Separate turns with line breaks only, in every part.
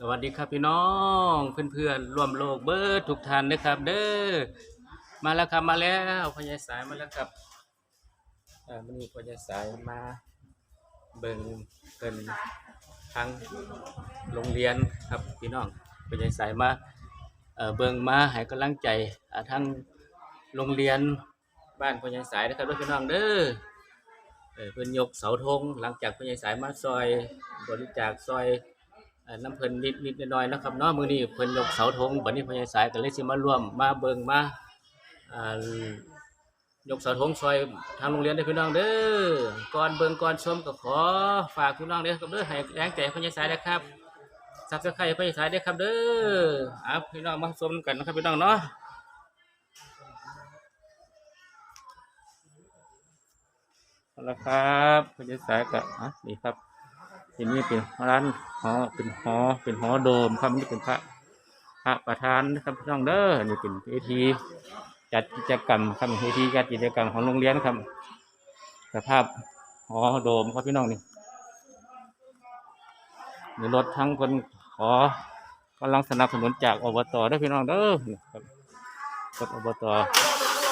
สวัสดีครับพี่น้องเพื่อนๆร่วมโลกเบิร์ดทุกท่านนะครับ เด้อมาแล้วครับมาแล้วพญายสายมาแล้วครับอ่าวันนี้พญายสายมาเบิ่งเป็นทางโรงเรียนครับพี่น้องพญายสายมาเออเบิ่งมาให้กำลังใจอ่าทางโรงเรียนบ้านพญายสายนะครับด้อพี่น้องเด้อเออเพิ่อนยกเสาธงหลังจากพญายสายมาซอยบริจาคซอย น้ำเพลินนิดนิดๆหน่อยๆนะครับเนาะมือนี้เพลินยกเสาธงบัดนี้พญายสายก็เลยสิมาร่วมมาเบิ่งมายกเสาธงซอยทางโรงเรียนเด้พี่น้องเด้อก่อนเบิ่งก่อนชมก็ขอฝากพี่น้องเด้อครับเด้อให้แรงใจพญายสายนะครับซับสไครพญายสายเด้อครับเด้ออะพี่น้องมาชมกันนะครับพี่น้องเนาะเอาละครับพญายสายก็อะนี่ครับ ทีนี้เป็นร้านหอเป็นหอเป็นหอโดมครับนี่เป็นพระพระประธานนะครับพี่น้องเด้อนี่เป็นเวทีจัดกิจกรรมครับเวทีจัดกิจกรรมของโรงเรียนครับสภาพหอโดมครับพี่น้องนี่มีรถทั้งคนขอกำลังสนับสนุนจากอบตเด้พี่น้องเด้อนี่ครับรถอบต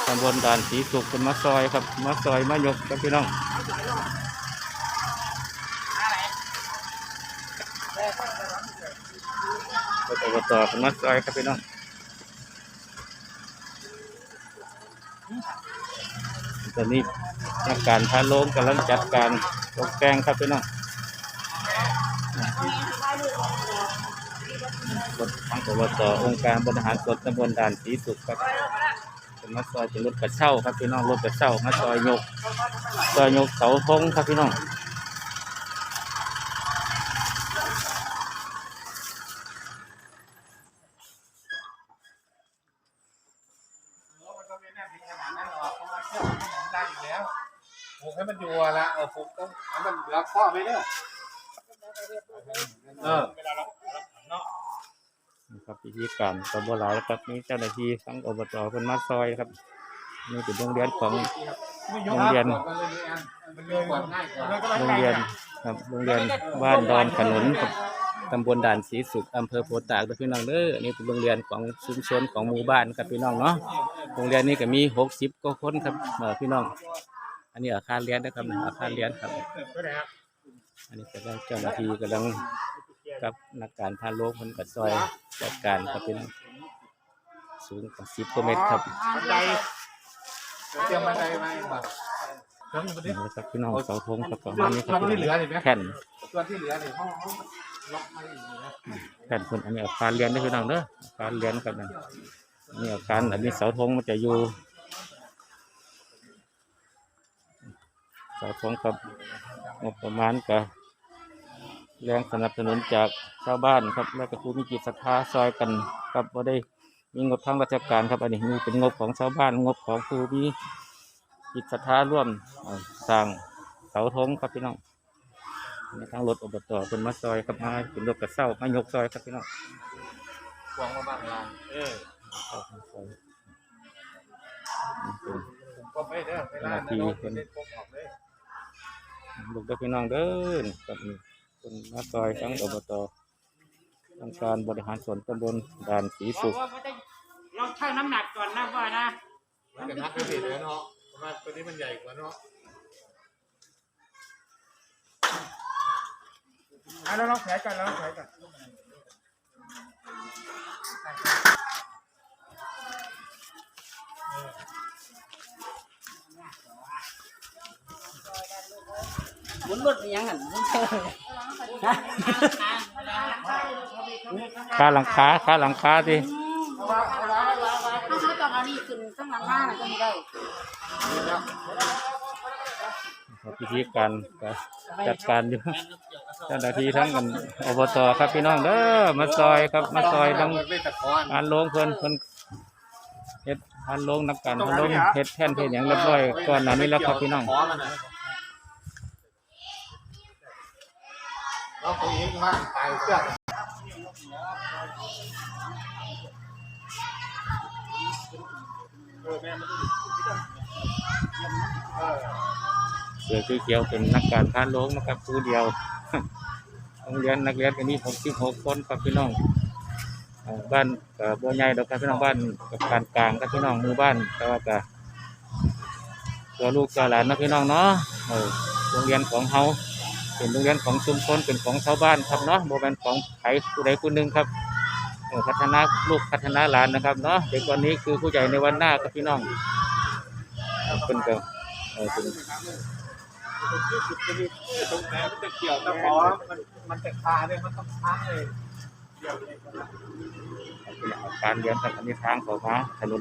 ตำบลด่านสีสุขเป็นมาซอยครับมาซอยมายกครับพี่น้อง รถอบตเป็นมาซอยครับพี่น้องตอนนี้นักการพาโลงกำลังจัดการตกแต่งครับพี่น้องรถทางอบตองค์การบริหารส่วนตำบลด่านสีสุขครับมาซอยเป็นรถกระเช้าครับพี่น้องรถกระเช้ามาซอยยกซอยยกเสาธงครับพี่น้อง
มันก็ไม่แน่ถึงขนาดนั้นหรอกเพราะว่าเชือกมันหมุนได้อยู่แล้ว ผูกให้มันอยู่อะละเออผูกต้องให้มันเหลือข้อไว้เด้อเออ
นะครับพิธีการตำบลหลายครับนี่เจ้าหน้าที่ทั้งอบตเป็นมาซอยครับนี่เป็นโรงเรียนของโรงเรียน
มันเลยมีอันมันเลยกดง่ายกว่า
โรงเรียนครับโรงเรียนบ้านดอนขนุนครับตำบลด่านศรีสุขอำเภอโพธิ์ตากเด้อพี่น้องเด้ออันนี่เป็นโรงเรียนของชุมชนของหมู่บ้านครับพี่น้องเนาะโรงเรียนนี้ก็มีหกสิบกว่าคนครับเออพี่น้อง อันนี้อาคารเรียนนะครับอาคารเรียนครับ อันนี้กำลังเจ้าหน้าที่กำลังกับนักการพาโลกคนกัดซอยจัดการครับพี่น้องสูงกว่าสิบกว่าเมตรครับ
บันไดเตรียมบันไดมาเองป่ะเครื่องบันได
นี่ครับพี่น้องเสาธงครับประมาณนี้ค
ส่
รั
ว
บ
นที่เหลือเห็นไหม
แผ่น
ส่วนที่เหลือเนี่ยห้องห้องล็อกไว้อยู่นะ
แผ่นคนอันนี้อาคารเรียนได้อพี่น้องเด้ออาคารเรียนครับนั่นอันนี่อาคารอันนี้เสาธงมันจะอยู่ เสาธงครับงบประมาณกับแรงสนับสนุนจากชาวบ้านครับ แล้วก็ผู้มีจิตศรัทธาซอยกันครับว่าได้มีงบทางราชการครับ อันนี้มีเป็นงบของชาวบ้านงบของผู้มีจิตศรัทธาร่วมเอ่อสร้างเสาธงครับพี่น้องในทางรถอบตเป็นมาซอยครับมาเป็นรถกระเซ้ามายกซอยครับพี่น้อง
วางมาบ้างลานเออ
เข้ามาซอยนี่เป็น
ก็ไม่เด้อเวลานั้นเราเล่นพกออกเลย
ลูกเด้อพี่น้องเด้อกับนี่เป็นมาซอยทั้งอบตทางการบริหารส่วนตำบลด่านศรีสุข
เราชั่งน้ำหนักก่อนนะว่านะ
มันก็นักไม่ผิดเลยเนาะเพราะว่าตัวนี้มันใหญ่กว่าเนาะ
อะเราลองแผลกันเราลองแผลกัน
หมุนรถไปยังหันหมุนเท่าเลยฮะ
ค่าหลังคาค่าหลังคาสิ
เขาต้องเอานี่ขึ้นข้างหลังห้าน่ะก็ไม่ได้
พิธีการก็จัดการอยู่เจ้าหน้าที่ทั้งกันอบตครับพี่น้องเด้อมาซอยครับมาซอยทั้ง
มันไม่ตะกอน
งานลงเพิ่นเพิ่นเฮ็ดงานลงนักการพานลงเฮ็ดแท่นเฮ็ดหยังเรียบร้อยก่อนหน้านี้แล้วครับพี่น้อง
ขอมันนะ เราตัวเองมากตายเสื้อ
เสือคือเขียวเป็นนักการพานลงนะครับผู้เดียวโรงเรียนนักเรียนก็มีหกสิบหกคนครับพี่น้องบ้านก็บ่ใหญ่ดอกครับพี่น้องบ้านกับปานกลางครับพี่น้องหมู่บ้านแต่ว่าก็ตัวลูกตัวหลานนะพี่น้องเนาะโรงเรียนของเฮา เป็นโรงเรียนของชุมชนเป็นของชาวบ้านครับเนาะบ่แม่นของใครผู้ใดผู้หนึ่งครับพัฒนาลูกพัฒนาหลานนะครับเนาะเด็กวันนี้คือผู้ใหญ่ในวันหน้าครับพี่น้องเออเป็นก็เออเป็น
ตรงไหนมันจะเกี่ยวกับหมอมันมันจะคาเนี่ยมันต้องค้างเลยเกี่ยวเลย
การเรียนกับอันนี้ทางเของมาถนน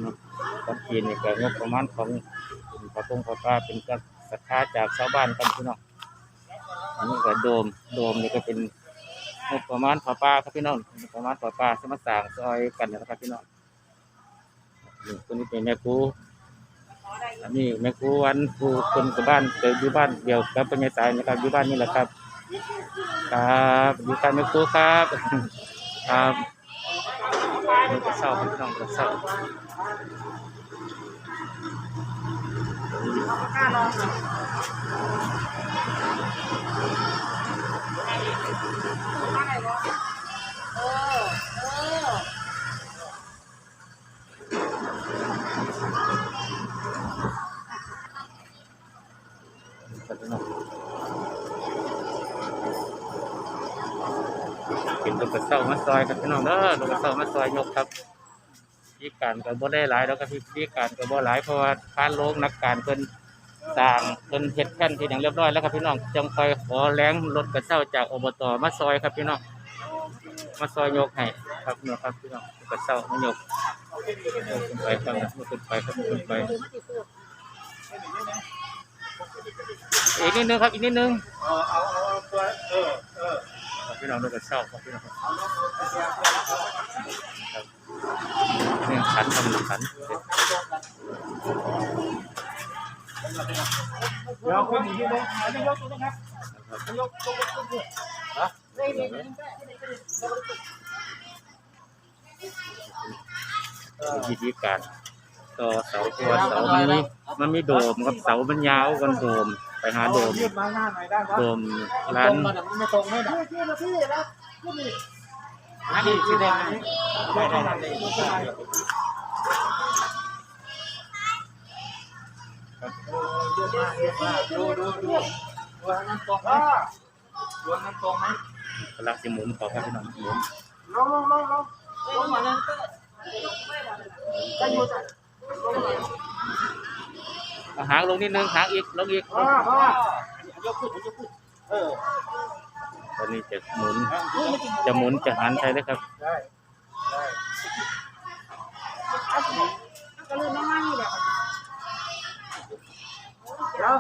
คอนกรีตนี่ก็งบประมาณของป็นพระพงพระป้าเป็นกับศรัทธาจากชาวบ้านกันพี่น้อง อันนี้ก็โดม โดมนี่ก็เป็นงบประมาณพระป้าครับพี่น้องงบประมาณพระป้าสมาสร้างซอยกันนะครับพี่น้องนี่คนนี้เป็นแม่ครูอันนี้แม่ครูวันครูคนกับบ้านเกิดอยู่บ้านเดียวกับปัญญาสายนะครับอยู่บ้านนี่แหละครับ ครับอยู่กันแม่ครูครับ ครับมันก็เศร้าพี่น้องก็เศร้า
เออเออ
ครับพี่น้อเป็นลูกกระเซ้ามาซอยครับพี่น้องเด้อลูกกระเซ้ามาซอยยกครับพิการก็บ่ได้หลายแล้วก็พิการก็บ่หลายเพราะว่าพานโลกนักการเพิ่น สร้างเพิ่นเฮ็ดแผ่นที่อย่างเรียบร้อยแล้วครับพี่น้องจังคอยขอแรงรถกระเซ้าจากอบตมาซอยครับพี่น้องมาซอยยกให้ครับพี่น้องครับพี่น้องกระเซ้ามายกยกขึ้นไปครับยกขึ้นไปครับยกขึ้นไป
ดูมันติดตัว
อีกนิดนึงครับอีกนิดนึง
เอาเอาเอาเอาตัวเออเออ
พี่น้องลูกกระเซ้าครับพี่น้องครับนี่ขันทำขัน
เดี๋ยวขึ้นอีกนิดนึงอันนี้ยกตัวนะครับนายก
ตัวนะครับนะวิ
ธีการต่อเสาตัวเสามันมีมันมีโดมครับเสามันยาวกันโดมไปหาโดมโดมร้าน
ไม่ตรงไม่ได้
พี่นะพี่นะพี่นี่
อันนี้สีแดงไม่ได้ อะมากเยอะมากดูดูดูดูนั้นตรงไหมดูนั้นตรงไหม
กำลังสิหมุนของครับพี่น้องหมุน
ลงลงลงลง
ลงมาเลยก็อยู่แต่
เอาหางลงนิดนึงหางอีกลงอีก
พ่อพ่อยกขึ้นยกขึ้นเออ
ตอนนี้จะหมุน จะหมุนจะหันไปเลยครับ
ได้ได้
ก็เลยไม่ง่ายนี่แหละ
เดี๋ยว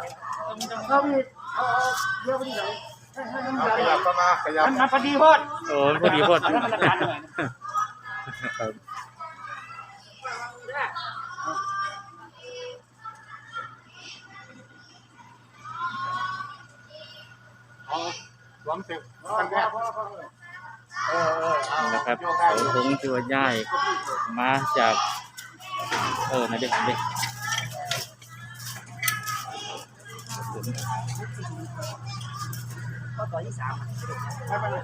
เขาพี่เอาเอาเยอะไปที่ไหนให้ให้น้ำ
เอา
ยา
ยับเข้ามาขยับ
มันมันพอดีพอด
โอ้พอดีพอด
แล้วมันละกันหน่อย
ครับ
เอารวมสิบกันแค่เออเออเอา
นะครับ
โยกได้
เสาธงที่ว่าย้ายมาจาก เออนะเด็กเด็ก
ก็ต่อที่สาม
ไม่เป็นไร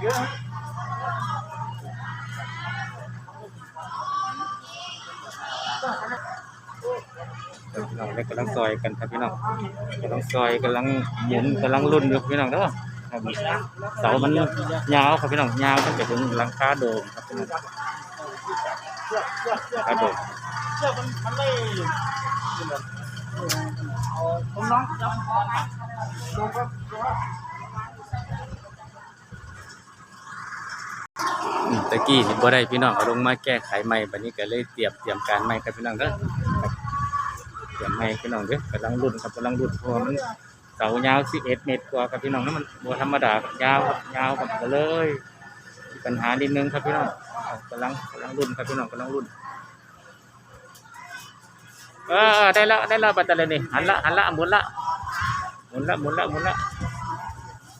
เยอะ
ครับพี่น้องแล้วกำลังซอยกันครับพี่น้องกำลังซอยกำลังหมุนกำลังรุ่นอยู่พี่น้องเด้อ ครับเสามันยาวครับพี่น้องยาวมันจะถึงหลังคาโดมครับพี่น้องครับผม
เชือกมันมันไม่
ผมน้องจับลงครับลงครับ
ตะกี้นี่บ่ได้พี่น้องเอาลงมาแก้ไขใหม่บัดนี้ก็เลยเตรียมเตรียมการใหม่ครับพี่น้องเด้อครับเตรียมใหม่พี่น้องเด้อกำลังรุ่นครับกำลังรุ่นเพราะมัน เสายาว11เอ็ดเมตรกว่าครับพี่น้องนั้นมันบ่ธรรมดาครับยาวครับยาวครับก็เลย ปัญหานิดนึงครับพี่น้องกำลังกำลังรุ่นครับพี่น้องกำลังรุ่นเออได้แล้วได้แล้วบัตะเลยนี่หันละหันละหมุนละหมุนละหมุนละหมุนละ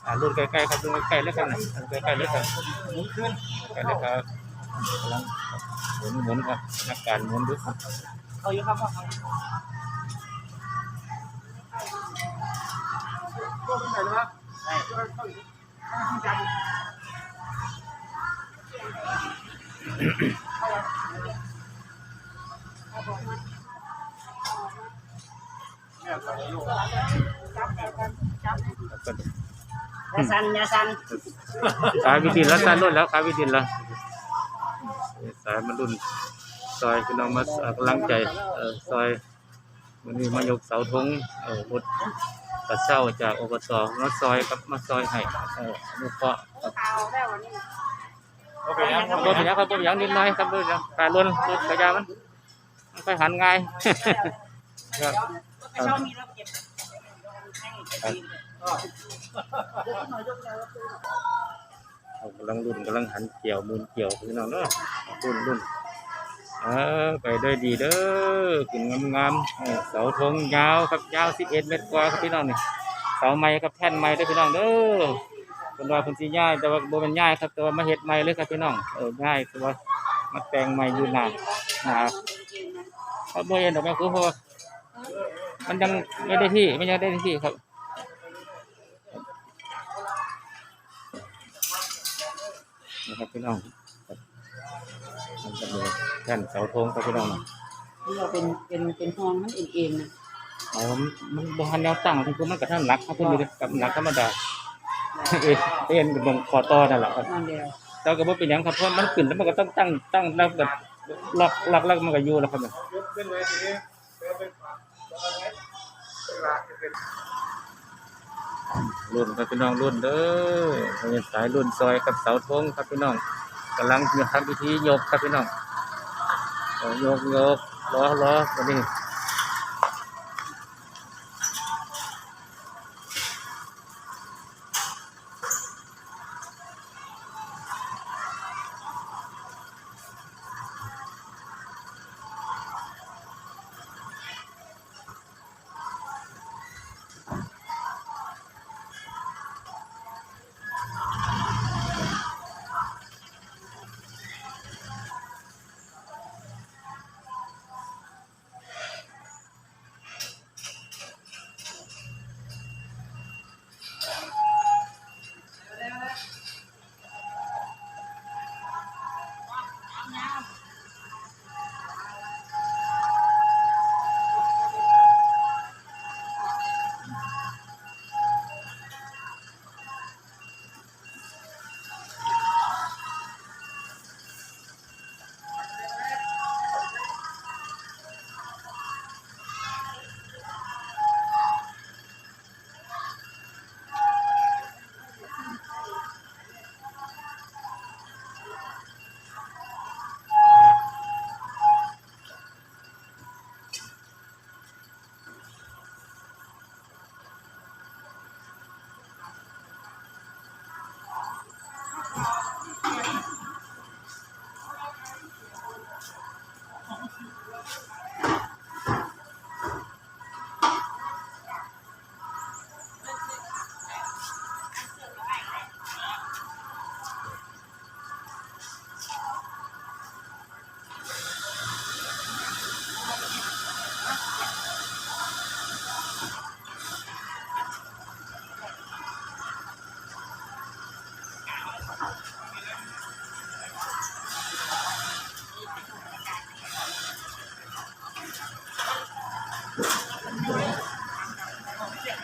อ่ารุ่นใกล้ๆครับรุ่นใกล้ๆแล้วกันนะลุนใกล้ๆแล้วกัน
หมุนขึ้น
ใกล้เลยครับกำลังหมุนหมุนครับนักการหมุนดูครับ
เขาอยู่ครับ พ่อเขา
พวกมันไหนวะ
ใช่
เนี่ยใส่ลูก
ยาสันยาสัน
ขายวิดินแล้วสายรุ่นแล้วขายวิดินแล้วสายมันรุ่นซอยพี่น้องมาเอากำลังใจซอยวันนี้มายกเสาธงเออรถ กระเช้าจากอบตมาซอยครับมาซอยให้เอออนุเคราะห์ครับ
ข่าวได้วันนี้
โอเคครับ
รถเป็นหยังครับรถเป็นหยังนิดหน่อยครับรถการล้นรถขยะมันมันไปหันง่าย ครับ
ไม่ชอบมีเราเก็บให้เก็บดี
เอากำลังรุ่นกำลังหันเกี่ยวมูลเกี่ยวพี่น้องเนาะรุ่นรุ่น เออไปด้ดีเด้อขึ้นงามๆเสาธงยาวครับยาว11เอ็ดเมตรกว่าครับพี่น้องนี่เสาไม้กับแท่นไม้ด้อพี่น้องเด้อเป็นว่าเพิ่นสิย้ายแต่ว่าบ่แม่นย้ายครับแต่ว่ามาเฮ็ดใหม่เลยครับพี่น้องเออย้ายแต่ว่ามาแต่งใหม่อยู่หนาหนาเพราะบ่เห็นดอกแม่ครูเพราะมันยังไม่ได้ที่ไมันยังได้ที่ครับนะครับพี่น้องครับ มันจะมีแท่นเสาธงครับพี่น้องนะ
นี่เราเป็นเป็นเป็นห้องมันเองๆนะ
อ๋อมันมันบานแนวตั้งคือมันกระทั่งหนักครับเพื่อนดูดิกับหนักธรรมดาเอ็นเอ็นกับตรงคอต่อนั่นแหละครับ
นั่นเดียว
แต่ก็บ่เป็นหยังครับเพราะมันขึ้นแล้วมันก็ต้องตั้งตั้งแล้วแบบล็อกล็อกแล้วมันก็อยู่แล้วครับเนี่ย
ยกขึ้นเลยทีนี้เป็นเป็นฝักแล้วก็ไว้เป็นหลักเป็น
รุ่นครับพี่น้องรุ่นเด้อเป็นสายรุ่นซอยกับเสาธงครับพี่น้องกำลังทำพิธียกครับพี่น้อง เอายก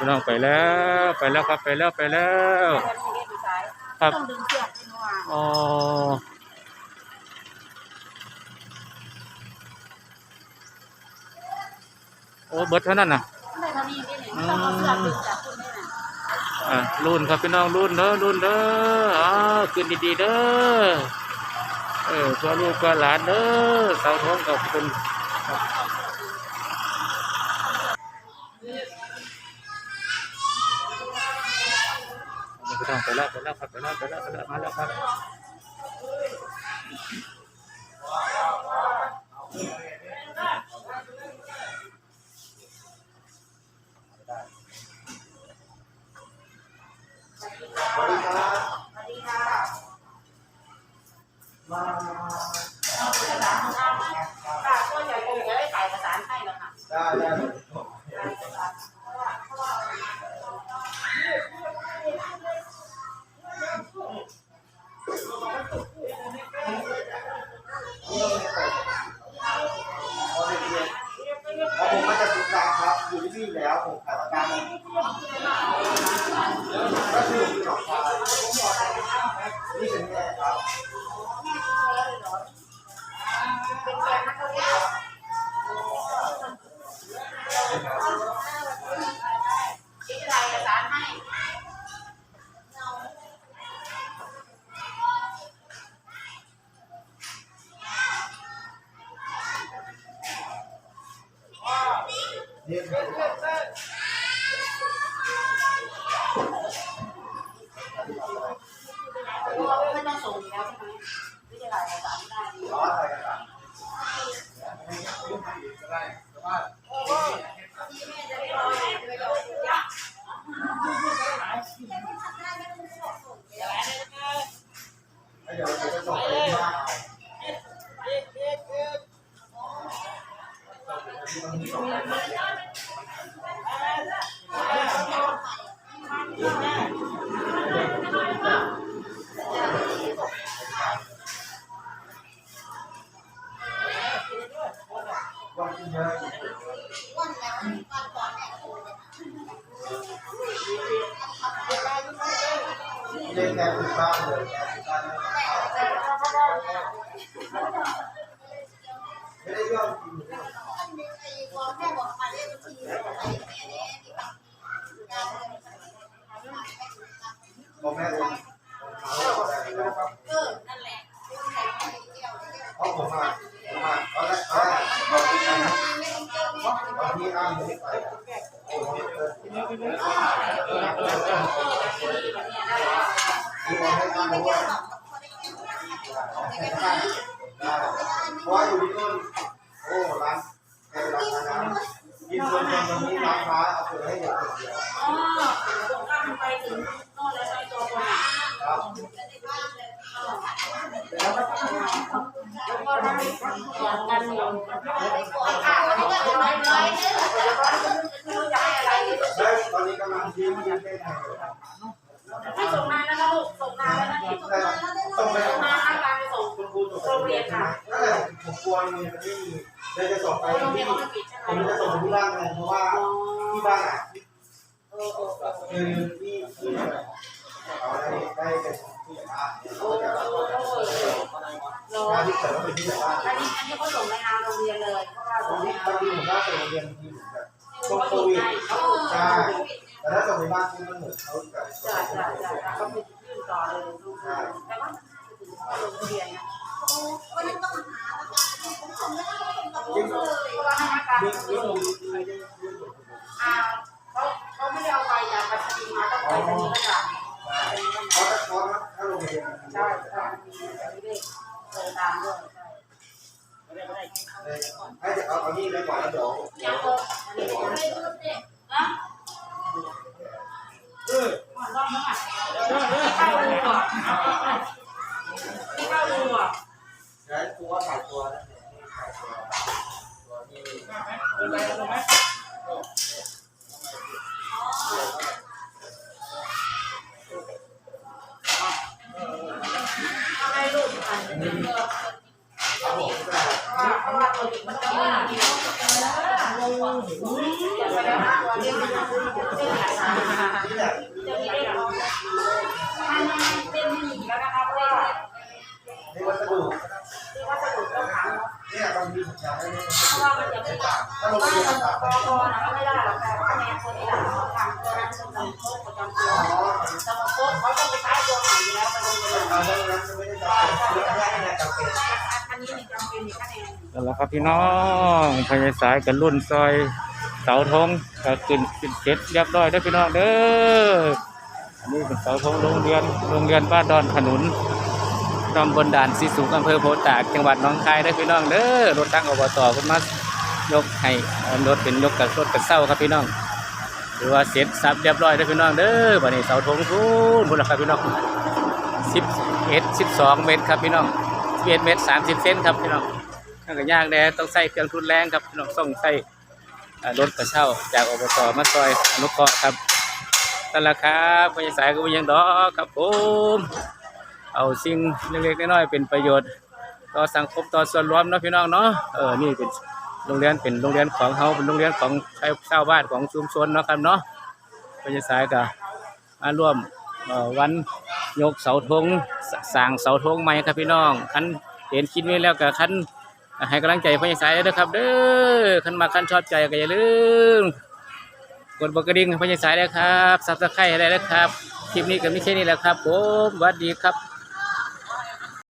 พี่น้องไปแล้วไปแล้วครับไปแล้วไปแล้ว ครับ
ต้องดึงเชือกขึ้นมา
อ๋อโอ้เบิดเท่านั้นน่ะ
ไม่เท่านี้นี่ต้องเอาเชือกดึงจากคุณนี่น่ะ
อะรุ่นครับพี่น้องรุ่นเด้อรุ่นเด้ออ้าขึ้นดีๆเด้อเออพ่อลูกเพื่อหลานเด้อสาทองกับคุณ น้องไปแล้วไปแล้วครับไปแล้วไปแล้วไปแล้วมาแล้วครับ
เพราะ Yeah. เล่น ได้เพราะอยู่ที่นู่นโอ้ร้านแกเป็นร้านค้านะกินคนเดียวตรงนี้ร้านค้าเอาไปให้เด็กคนเดียว
อ๋อตรงข้ามไปถึงโน่นแล้วใช้ตัวคนอะ
ครับ
แล้วก็ได้เหมือนกันอยู่อะอันก็น้อยน้อยๆแล้วก็ไม่รู้จะให้อะไร
แล้วตอนนี้กำลังยืมยืมได้ไง
ให้ส่งนาแล้วนะลูกส่งนาแล้วนะ
ส่งไป
ส่งนา รูส่ง
ไปนั่นแหละผมกลัวมันไม่มีเลยจะส่งไป
โรงเรีย
ที่
นเขาไม่ปิดใช่ไห
ผมมจะส่งไปที่บ้านไงเพราะว่าที่บ้านอะคือที่ที่เอาได้ได้เป็นผู้ใหญ่บ้านงานที่เกิดก็เป็นผู้ใหญ่บ้าน
อันนี้อันนี้เขาส่งในนามโรงเรียนเลยเพราะว่า
ต
ส่
รงง
ใน
นี้
นาม
บางทีผมก็ส่งเรียนทีแบบช่วงโค
เขาส่ง
วิด
ให้เขาส่ง
ใช่แต่ถ้าส่งในบ้านที่
ปอปอนะ
ก็
ไม่ได้
ห
รอกแต่คะแนนคนที่หลังเขาทำตัวนั้นเป็นสมุดโค้ดประจำตัวสมุดโค้ดเขาต้องไปใช้ตัวใหม่อยู่แล้วไปโรงเรียน
เอาเรื่องนั้นจะไม่ได้จำเป็นเรื่อันนี้
มีจำเป็นอีกคะแนน
นั่นแหละครับพี่น้องพญาสายกันรุ่นซอยเสาธงก็ขึ้นขึ้นเสร็จเรียบร้อยได้พี่น้องเด้ออันนี้เป็นเสาธงโรงเรียนโรงเรียนบ้านดอนขนุนตำบลด่านสีสูงอำเภอโพธิ์ตากจังหวัดหนองคายได้พี่น้องเด้อรถตั้งอบตขึ้นมา ยกให้เอารถเป็นยกกับรถกับเศร้าครับพี่น้องหรือว่าเสร็จสับเรียบร้อยได้อพี่น้องเด้อวันนี้เสาธงพูนพูนละครับพี่น้องสิบเอ็ดสิบสองเมตรครับพี่น้องสิบเอ็ดเมตรสามสิบเซนครับพี่น้องนั่นก็ยากแน่ต้องใส่เครื่องทุนแรงครับพี่น้องต้องใส่รถกระเช่าจากอบตมาซอยอนุเคราะห์ครับนั่นแหละครับพยาสายก็ยังดอกครับผมเอาสิ่งเล็กๆน้อยๆเป็นประโยชน์ ต่อสังคมต่อส่วนรวมเนาะพี่น้องเนาะเออนี่เป็น โรงเรียนเป็นโรงเรียนของเฮาเป็นโรงเรียนของชาวบ้านของชุมชนเนาะครับเนาะพยาสายก็มาร่วมวันยกเสาธงสสร้างเสาธงใหม่ครับพี่น้องคันเห็นคิดไว้แล้วก็คันให้กำลังใจพญาสายด้วยครับ เด้อขันมาขันชอบใจก็อย่าลืมกดบกระดิ่งให้พญาสายด้วยครับซับสไครต์อะไรนะครับคลิปนี้ก็ไม่ใช่นี่แหละครับผมสวัสดีครับ